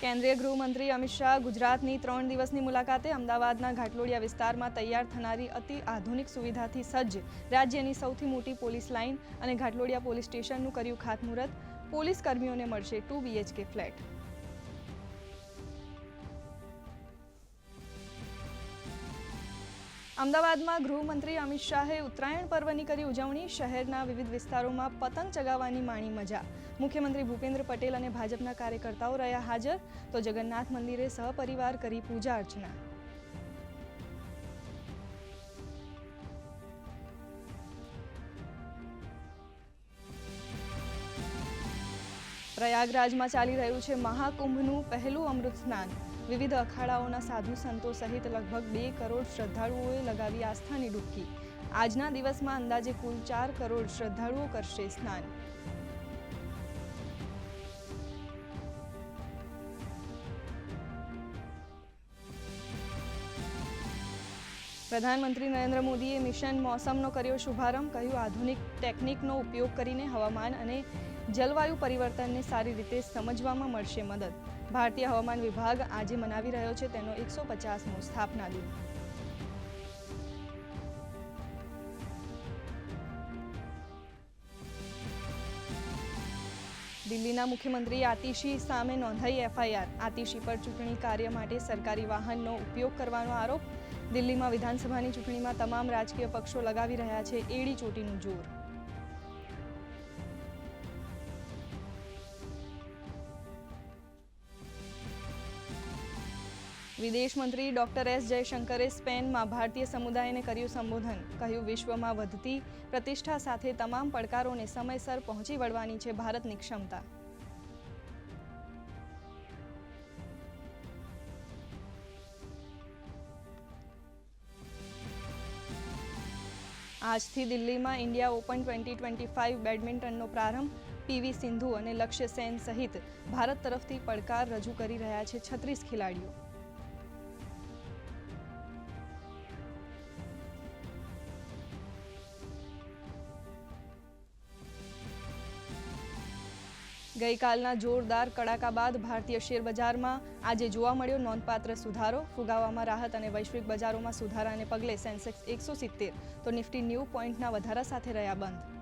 કેન્દ્રીય ગૃહમંત્રી અમિત શાહ ગુજરાતની ત્રણ દિવસની મુલાકાતે અમદાવાદના ઘાટલોડિયા વિસ્તારમાં તૈયાર થનારી અતિ આધુનિક સુવિધાથી સજ્જ રાજ્યની સૌથી મોટી પોલીસ લાઇન અને ઘાટલોડિયા પોલીસ સ્ટેશનનું કર્યું ખાતમુહૂર્ત. પોલીસ કર્મીઓને મળશે ટુ બીએચકે ફ્લેટ. અમદાવાદમાં ગૃહમંત્રી અમિત શાહે ઉત્તરાયણ પર્વની કરી ઉજવણી, શહેરના વિવિધ વિસ્તારોમાં પતંગ ચગાવવાની માણી મજા. મુખ્યમંત્રી ભૂપેન્દ્ર પટેલ અને ભાજપના કાર્યકર્તાઓ રહ્યા હાજર. તો જગન્નાથ મંદિરે સહપરિવાર કરી પૂજા અર્ચના. પ્રયાગરાજમાં ચાલી રહ્યું છે મહાકુંભનું પહેલું અમૃત સ્નાન. વિવિધ અખાડાઓના સાધુ સંતો સહિત લગભગ બે કરોડ શ્રદ્ધાળુઓએ લગાવી આસ્થાની ડૂબકી. આજના દિવસમાં અંદાજે કુલ ચાર કરોડ શ્રદ્ધાળુઓ કરશે સ્નાન. પ્રધાનમંત્રી નરેન્દ્ર મોદીએ મિશન મોસમનો કર્યો શુભારંભ, કહ્યું આધુનિક ટેકનિકનો ઉપયોગ કરીને હવામાન અને જલવાયુ પરિવર્તનને સારી રીતે સમજવામાં મળશે મદદ. ભારતીય હવામાન વિભાગ આજે મનાવી રહ્યો છે તેનો એકસો પચાસમો સ્થાપના દિન. દિલ્હીના મુખ્યમંત્રી આતિશી સામે નોંધાઈ એફઆઈઆર. આતિશી પર ચૂંટણી કાર્ય માટે સરકારી વાહનનો ઉપયોગ કરવાનો આરોપ. દિલ્હીમાં વિધાનસભાની ચૂંટણીમાં તમામ રાજકીય પક્ષો લગાવી રહ્યા છે એડી ચોટીનું જોર. વિદેશ મંત્રી ડોક્ટર એસ જયશંકરે સ્પેનમાં ભારતીય સમુદાયને કર્યું સંબોધન. કહ્યું, વિશ્વમાં વધતી પ્રતિષ્ઠા સાથે તમામ પડકારોને સમયસર પહોંચી વળવાની છે ભારતની ક્ષમતા. આજથી દિલ્હીમાં India open twenty twenty five બેડમિન્ટનનો પ્રારંભ. પીવી સિંધુ અને લક્ષ્ય સેન સહિત ભારત તરફથી પડકાર રજૂ કરી રહ્યા છે છત્રીસ ખેલાડીઓ. ગઈકાલના જોરદાર કડાકા બાદ ભારતીય શેર બજારમાં આજે જોવા મળ્યો નોંધપાત્ર સુધારો. ફુગાવામાં રાહત અને વૈશ્વિક બજારોમાં સુધારાને પગલે સેન્સેક્સ એકસો સિત્તેર તો નિફ્ટી નેવું પોઈન્ટના વધારા સાથે રહ્યા બંધ.